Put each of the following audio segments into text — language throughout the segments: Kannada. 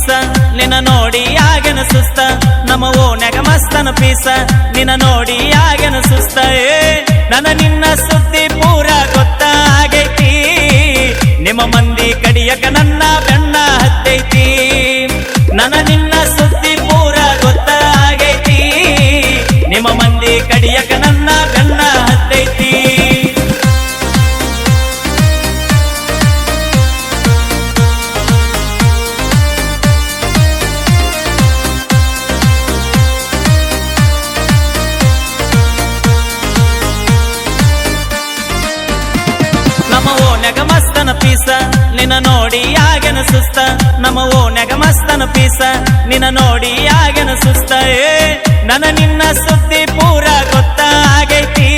ಪೀಸ ನಿನ್ನ ನೋಡಿ ಆಗನ ಸುಸ್ತ? ನಮ್ಮ ಓನ್ಯಾಗ ಮಸ್ತನ ಪೀಸ, ನಿನ್ನ ನೋಡಿ ಆಗನ ಸುಸ್ತ? ಏ, ನನ್ನ ನಿನ್ನ ಸುದ್ದಿ ಪೂರ ಗೊತ್ತಾಗೈತಿ ನಿಮ್ಮ ಮಂದಿ ಕಡಿಯಕ ನನ್ನ ಬೆಣ್ಣ ಹತ್ತೈತಿ. ನನ್ನ ನಿನ್ನ ಸುದ್ದಿ ಪೂರ ಗೊತ್ತಾಗೈತಿ ನಿಮ್ಮ ಮಂದಿ ಕಡಿಯಕ ನನ್ನ ಸುಸ್ತ, ನಮ್ಮ ಓನ್ಯಾಗ ಮಸ್ತನ ಪೀಸ. ನಿನ್ನ ನೋಡಿ ಆಗನ ಸುಸ್ತ, ಏ, ನನ್ನ ನಿನ್ನ ಸುದ್ದಿ ಪೂರ ಗೊತ್ತಾಗೈತಿ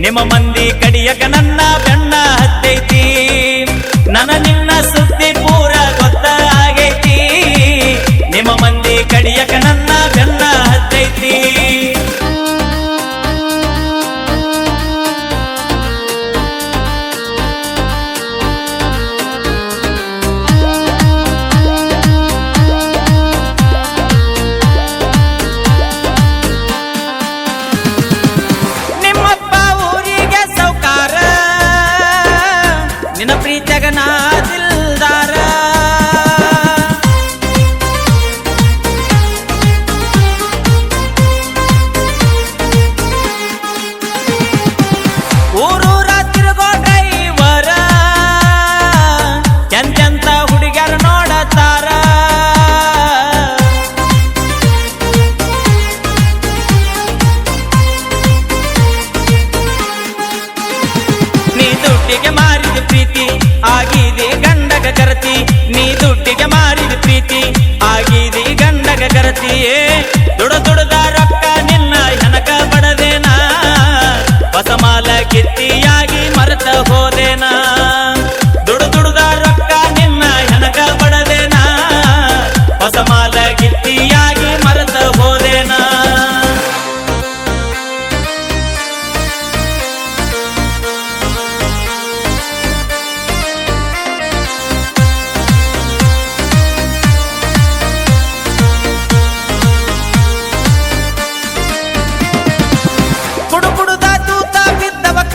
ನಿಮ್ಮ ಮಂದಿ ಕಡಿಯಕ ನನ್ನ ಬೆನ್ನ ಹತ್ತೈತಿ. ನನ್ನ ನಿನ್ನ ಸುದ್ದಿ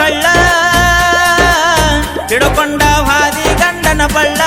ಕಳ್ಳ ಹಿಡುಕೊಂಡ ಹಾದಿ ಗಂಡನ ಬಳ್ಳ